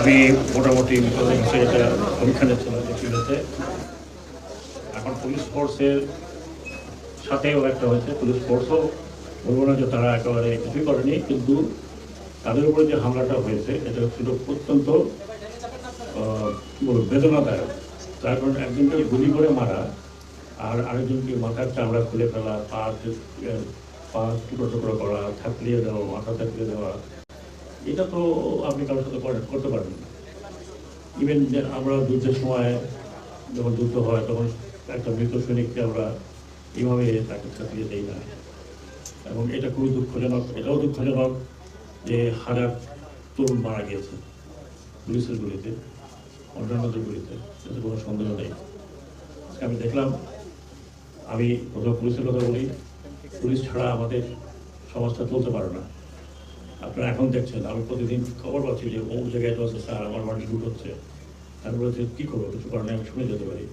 আমি মোটামুটি এটা পরীক্ষা নিচ্ছিলাম এখন পুলিশ ফোর্সের সাথেও একটা হয়েছে, পুলিশ ফোর্সও বলব না যে তারা একেবারে কিছুই করেনি, কিন্তু তাদের উপরে যে হামলাটা হয়েছে, এটা ছিল অত্যন্ত বেদনাদায়ক। তার কারণ একজনকে গুলি করে মারা আর আরেকজনকে মাথার চামড়া খুলে ফেলা, পা পা টুকরো টুকরো করা, থাকলিয়ে দেওয়া, মাথা থাকলিয়ে দেওয়া এটা তো আপনি কারোর সাথে করতে পারবেন না। ইভেন আমরা যুদ্ধের সময় যখন যুদ্ধ হয়, তখন একটা মৃত সৈনিককে আমরা এইভাবে তাকে ছাপিয়ে দেই না। এবং এটা খুবই দুঃখজনক, এটাও দুঃখজনক যে হাজার তরুণ মারা গিয়েছে পুলিশের গুলিতে, অন্যান্যদের গুলিতে। এতে কোনো সন্দেহ নেই। আমি দেখলাম, আমি প্রথম পুলিশের কথা বলি, পুলিশ ছাড়া আমাদের সমাজটা চলতে পারে না। আপনারা এখন দেখছেন, আমি প্রতিদিন খবর পাচ্ছি যে অমুক জায়গায় চলছে, স্যার, আমার বাড়ি লুট হচ্ছে। আমি বলেছি, কী করব? কিছু কারণে আমি শুনে যেতে পারি।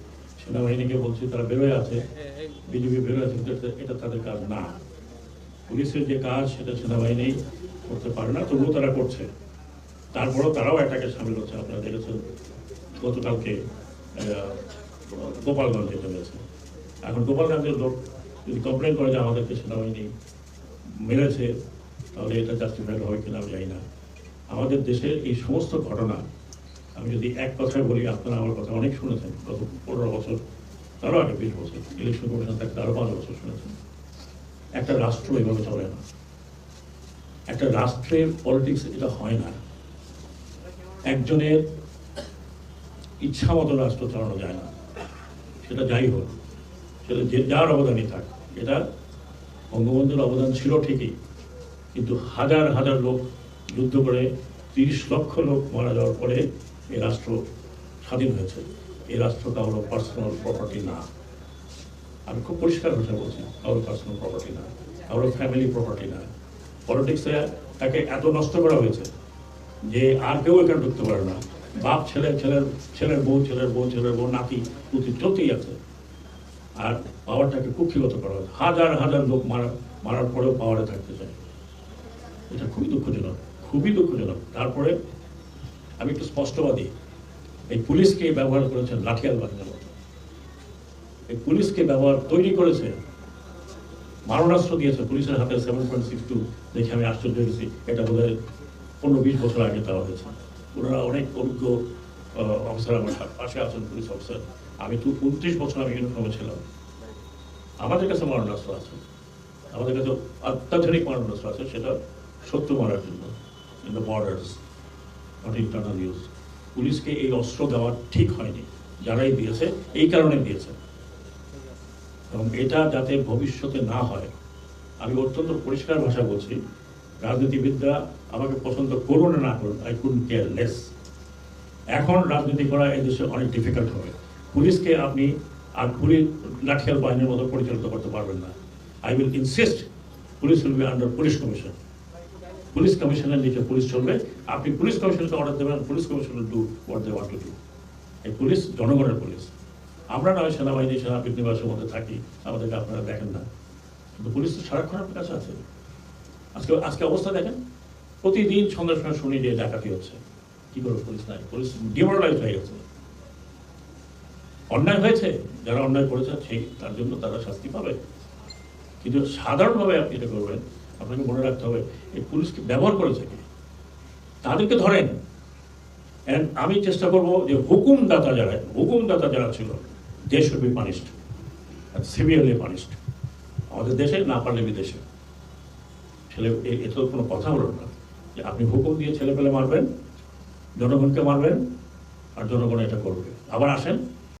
সেনাবাহিনীকে বলছি, তারা বেরোয় আছে বিজেপি বেরোয় আছে কিন্তু এটা- তাদের কাজ না। পুলিশের যে কাজ, সেটা সেনাবাহিনী করতে পারে না, তবুও তারা করছে। তারপরেও তারাও এটাকে সামিল হচ্ছে। আপনারা দেখেছেন, গতকালকে গোপালগঞ্জে চলেছে। এখন গোপালগঞ্জের লোক যদি কমপ্লেন করে যে আমাদেরকে সেনাবাহিনী মেরেছে তাহলে এটা জাস্টিফাইড হবে কিনা আমি জানি না। আমাদের দেশের এই সমস্ত ঘটনা, আমি যদি এক কথায় বলি, আপনারা আমার কথা অনেক শুনেছেন, গত পনেরো বছর, তারও আগে বিশ বছর ইলেকশন কমিশন থাকতে আরও পাঁচ বছর শুনেছেন। একটা রাষ্ট্র এভাবে চলে না। একটা রাষ্ট্রের পলিটিক্স এটা হয় না। একজনের ইচ্ছা মতো রাষ্ট্র চালানো যায় না। সেটা যাই হোক, সেটা যে যার অবদানই থাক, এটা বঙ্গবন্ধুর অবদান ছিল ঠিকই। কিন্তু হাজার হাজার লোক যুদ্ধ করে, তিরিশ লক্ষ লোক মারা যাওয়ার পরে এই রাষ্ট্র স্বাধীন হয়েছে। এই রাষ্ট্র কারও পার্সোনাল প্রপার্টি না। আমি খুব পরিষ্কার ভাষায় বলছি কারও পার্সোনাল প্রপার্টি না। কারও ফ্যামিলি প্রপার্টি না। পলিটিক্সে তাকে এত নষ্ট করা হয়েছে যে আর কেউ এখানে ঢুকতে পারে না। বাপ ছেলের ছেলের ছেলের বউ ছেলের বউ ছেলের বউ, নাতি, পুতি চলতেই আছে। আর পাওয়ারটাকে কুক্ষিগত করা হয়েছে। হাজার হাজার লোক মারা, মারার পরেও পাওয়ারে থাকতে চায়। এটা খুবই দুঃখজনক খুবই দুঃখজনক। তারপরে আমি একটু স্পষ্টবাদী, এই পুলিশকে ব্যবহার করেছেন লাঠিয়াল বাহিনীর মতো। এই পুলিশকে ব্যবহার তৈরি করেছে, মারণাস্ত্র দিয়েছে পুলিশের হাতে সেভেন পয়েন্ট সিক্স টু দেখে আমি আশ্চর্য হয়েছি। এটা বোধ হয় পনেরো বিশ বছর আগে দেওয়া হয়েছে। ওনারা অনেক অভিজ্ঞ অফিসার আমার পাশে আছেন, পুলিশ অফিসার আমি তো উনত্রিশ বছর আমি ইউনিফর্মে ছিলাম। আমাদের কাছে মারণাস্ত্র আছে। আমাদের কাছে অত্যাধুনিক মারণাস্ত্র আছে, সেটা শত্রু মারার জন্য the borders not internal use পুলিশকে এই অস্ত্র দেওয়া ঠিক হয়নি। যারাই দিয়েছে, এই কারণে দিয়েছে। এবং এটা যাতে ভবিষ্যতে না হয়, আমি অত্যন্ত পরিষ্কার ভাষা বলছি, রাজনীতিবিদরা আমাকে পছন্দ করুন না করুন আই কুড কেয়ার লেস এখন রাজনীতি করা এই দেশে অনেক ডিফিকাল্ট হবে। পুলিশকে আপনি আর পুলিশ লাঠিয়াল বাহিনীর মতো পরিচালিত করতে পারবেন না। I will insist police will be under police commission police কমিশনের নিচে পুলিশ চলবে। আপনি পুলিশ কমিশনকে অর্ডার দেবেন police commission do what they want to do এই পুলিশ জনগণের পুলিশ। আমরা নয় সেনাবাহিনী, সেনাপতি নিবাসের মধ্যে থাকি, আমাদেরকে আপনারা দেখেন না। কিন্তু পুলিশ তো সারাক্ষণ আপনার কাছে আছে। আজকে আজকে অবস্থা দেখেন। প্রতিদিন সন্ধ্যার সময় শুনি যে ডাকাতি হচ্ছে। কি করবে পুলিশ নাই। পুলিশ ডিমোরালাইজ হয়ে গেছে। অন্যায় হয়েছে। যারা অন্যায় করেছে, সেই, তার জন্য তারা শাস্তি পাবে। কিন্তু সাধারণভাবে আপনি এটা করবেন আপনাকে মনে রাখতে হবে, এই পুলিশকে ব্যবহার করে থাকে। তাদেরকে ধরেন। And আমি চেষ্টা করব যে হুকুমদাতা যারা হুকুমদাতা যারা ছিল they should be severely punished আমাদের দেশে না পারলে বিদেশে। ছেলে, এ- এ তো কোনো কথা হলো না। যে আপনি হুকুম দিয়ে ছেলে পেলে মারবেন, জনগণকে মারবেন, আর জনগণ এটা করবে। আবার আসেন